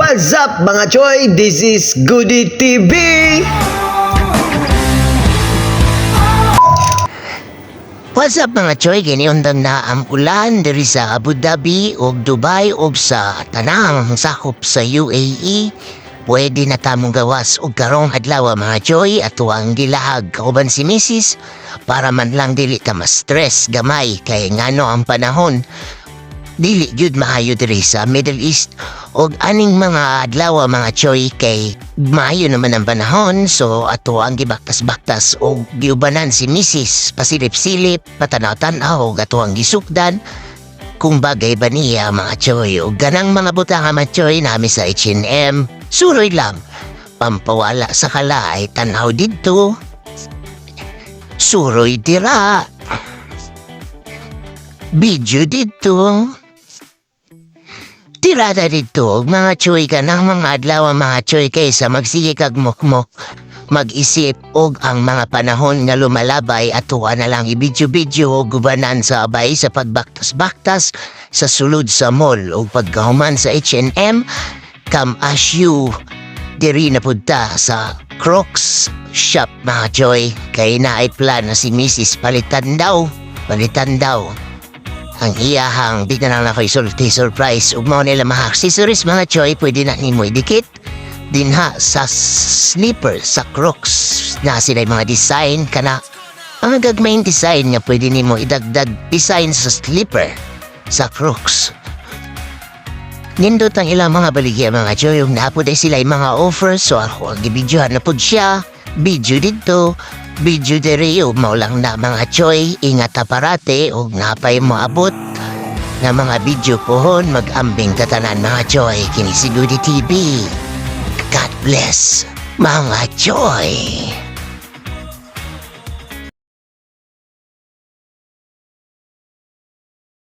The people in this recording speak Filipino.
What's up mga choy? This is Goody TV! What's up mga choy? Giniundang na ang ulan diri sa Abu Dhabi o Dubai o sa tanang sakop sa UAE. Pwede na tamong gawas og karong adlaw mga choy at ang gilahag kauban si Mrs. para man lang dili ta ma-stress gamay kay ngano ang panahon. Dili gyud maayo diri sa Middle East. Og aning mga adlaw mga choy kay maayo naman ang panahon. So ato ang gibaktas-baktas og giubanan si Mrs. pasilip-silip patanaw-tanaw og ato ang gisukdan. Kung bagay ba niya mga choy? O ganang mga butang mga choy nami sa H&M suroy lang. Pampawala sa kalay tanaw didto. Suroy dira video dito Tirada dito, mga choy ka ng mga adlaw mga choy kaysa magsige kag mukmok. Mag-isip og ang mga panahon nga lumalabay at tuwa na lang ibidyo-bidyo o gubanan sa abay sa pagbaktas-baktas sa sulod sa mall o pagkahuman sa H&M come as you. Diri na punta sa Crocs shop mga choy. Kay naay plan na si Mrs. palitan daw. Palitan daw ang iyahang di na lang na ko'y sulti surprise ug mao nila mga accessories mga choy pwede na nimo idikit. Dinha sa slipper sa crocs na sila mga design kana ang gagmayng design nga pwede nimo idagdag design sa slipper sa crocs Nindot ang ilang mga baligya mga choy yung napod ay sila mga offers so ako ang gibidyohan na pod siya. Video dito video diri o maulang na mga choy ingat ta parate o napay mo abot na mga video pohon mag-ambing tatanan mga choy kini si Goody TV God bless mga choy